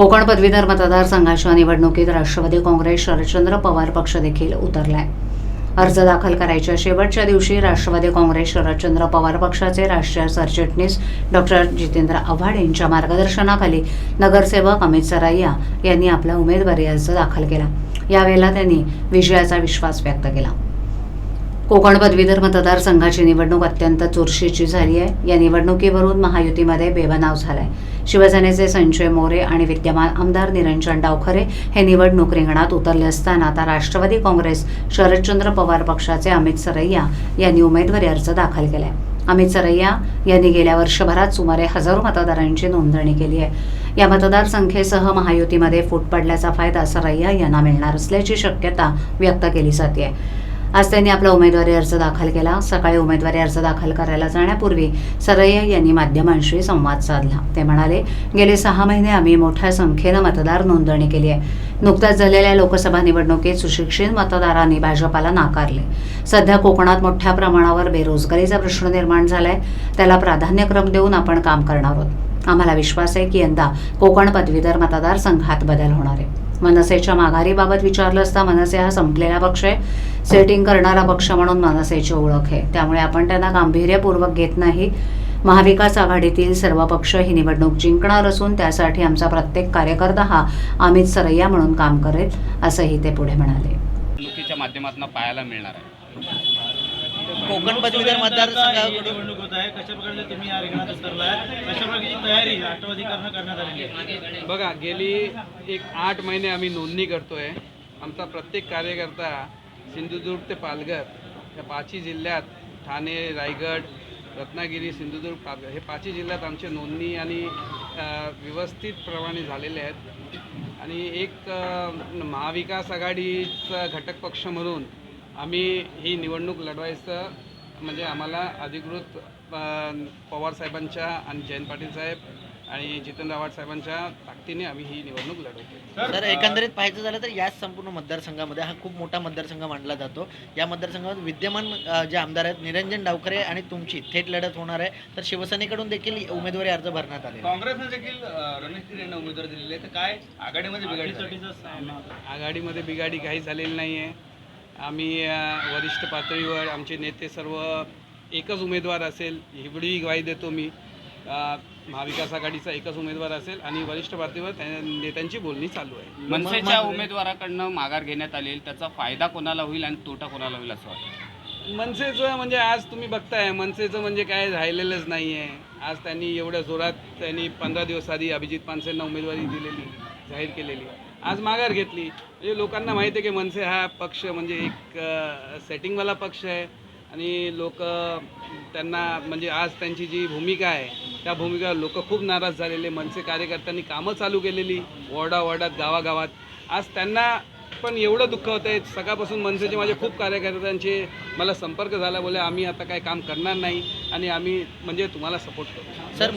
कोकण पदवीधर मतदारसंघाच्या निवडणुकीत राष्ट्रवादी काँग्रेस शरदचंद्र पवार पक्ष देखील उतरलाय. अर्ज दाखल करायच्या शेवटच्या दिवशी राष्ट्रवादी काँग्रेस शरदचंद्र पवार पक्षाचे राष्ट्रीय सरचिटणीस डॉक्टर जितेंद्र आव्हाड यांच्या मार्गदर्शनाखाली नगरसेवक अमित सराइया यांनी आपला उमेदवारी अर्ज दाखल केला. यावेळेला त्यांनी विजयाचा विश्वास व्यक्त केला. कोकण पदवीधर मतदारसंघाची निवडणूक अत्यंत चुरशीची झाली आहे. या निवडणुकीवरून महायुतीमध्ये बेबनाव झालाय. शिवसेनेचे संजय मोरे आणि विद्यमान आमदार निरंजन डावखरे हे निवडणूक रिंगणात उतरले असताना आता राष्ट्रवादी काँग्रेस शरदचंद्र पवार पक्षाचे अमित सरैया यांनी उमेदवारी अर्ज दाखल केलाय. अमित सरैया यांनी गेल्या वर्षभरात सुमारे हजारो मतदारांची नोंदणी केली आहे. या मतदारसंख्येसह महायुतीमध्ये फूट पडल्याचा फायदा सरैया यांना मिळणार असल्याची शक्यता व्यक्त केली जाते आज त्यांनी आपला उमेदवारी अर्ज दाखल केला. सकाळी उमेदवारी अर्ज दाखल करायला जाण्यापूर्वी सरैया यांनी माध्यमांशी संवाद साधला. ते म्हणाले गेले सहा महिने आम्ही मोठ्या संख्येनं मतदार नोंदणी केली आहे. नुकत्याच झालेल्या लोकसभा निवडणुकीत सुशिक्षित मतदारांनी भाजपाला नाकारले. सध्या कोकणात मोठ्या प्रमाणावर बेरोजगारीचा प्रश्न निर्माण झालाय. त्याला प्राधान्यक्रम देऊन आपण काम करणार आहोत. आम्हाला विश्वास आहे की यंदा कोकण पदवीधर मतदारसंघात बदल होणार आहे. मनसेच्या माघारीबाबत विचारलं असता मनसे हा संपलेला पक्ष आहे. सेटिंग करणारा पक्ष म्हणून मनसेची ओळख आहे. त्यामुळे आपण त्यांना गांभीर्यपूर्वक घेत नाही. महाविकास आघाडीतील सर्व पक्ष ही निवडणूक जिंकणार असून त्यासाठी आमचा प्रत्येक कार्यकर्ता हा अमित सरैया म्हणून काम करेल असंही ते पुढे म्हणाले. निवडणुकीच्या माध्यमातून पाहायला मिळणार आहे. कोकण पदवीधर मतदारसंघाकडून निवडणूक होत आहे. कशा प्रकारे तुम्ही या रिंगणात उतरलाय कशा प्रकारची तयारी राष्ट्रवादीकरण करण्यात आलेली आहे? बघा गेली एक आठ महिने आम्ही नोंदणी करतोय. आमचा प्रत्येक कार्यकर्ता सिंधुदुर्ग ते पालघर या पाचही जिल्ह्यात ठाणे रायगड रत्नागिरी सिंधुदुर्ग पालघर हे पाचही जिल्ह्यात आमची नोंदणी आणि अ, व्यवस्थित प्रमाणे झालेले आहेत. आणि एक अ, महाविकास आघाडीचा घटक पक्ष म्हणून आम्ही ही निवडणूक लढवायचं म्हणजे आम्हाला अधिकृत अ, पवार साहेबांच्या आणि जयंत पाटील साहेब आणि जितेंद्र आव्हाड साहेबांच्या ताकदीने आम्ही ही निवडणूक लढवतो. सर एकंदरीत पाहायचं झालं तर याच संपूर्ण मतदारसंघामध्ये हा खूप मोठा मतदारसंघ मानला जातो. या मतदारसंघात विद्यमान जे आमदार आहेत निरंजन डावखरे आणि तुमची थेट लढत होणार आहे. तर शिवसेनेकडून देखील उमेदवारी अर्ज भरण्यात आले काँग्रेसने देखील रमेश तिरे यांना उमेदवार दिलेले आहे. तर काय आघाडीमध्ये बिघाडी आघाडीमध्ये बिघाडी काही झालेली नाही आहे आम्ही वरिष्ठ पातळीवर आमचे नेते सर्व एकच उमेदवार असेल हिवडी ग्वाही देतो मी. महाविकास आघाडीचा एकच उमेदवार असेल आणि वरिष्ठ पातळीवर त्या नेत्यांची बोलणी चालू आहे. मनसेच्या उमेदवाराकडनं माघार घेण्यात आली त्याचा फायदा कोणाला होईल आणि तोटा कोणाला होईल असं वाटतं? मनसेचं म्हणजे आज तुम्ही बघताय मनसेचं म्हणजे काय राहिलेलंच नाही आहे आज त्यांनी एवढ्या जोरात त्यांनी पंधरा दिवस आधी अभिजित पानसेंना उमेदवारी दिलेली जाहीर केलेली. आज माघार घेतली. म्हणजे लोकांना माहिती आहे की मनसे हा पक्ष म्हणजे एक सेटिंगवाला पक्ष आहे. आणि लोक त्यांना म्हणजे आज त्यांची जी भूमिका आहे त्या भूमिकेवर लोक खूप नाराज झालेले. मनसे कार्यकर्त्यांनी कामं चालू केलेली वॉर्डा वॉर्डात गावागावात. आज त्यांना पण एवढं दुःख होतं आहे. सकाळपासून मनसेचे माझे खूप कार्यकर्त्यांचे मला संपर्क झाला. बोले आम्ही आता काय काम करणार नाही आणि आम्ही म्हणजे तुम्हाला सपोर्ट करू. सर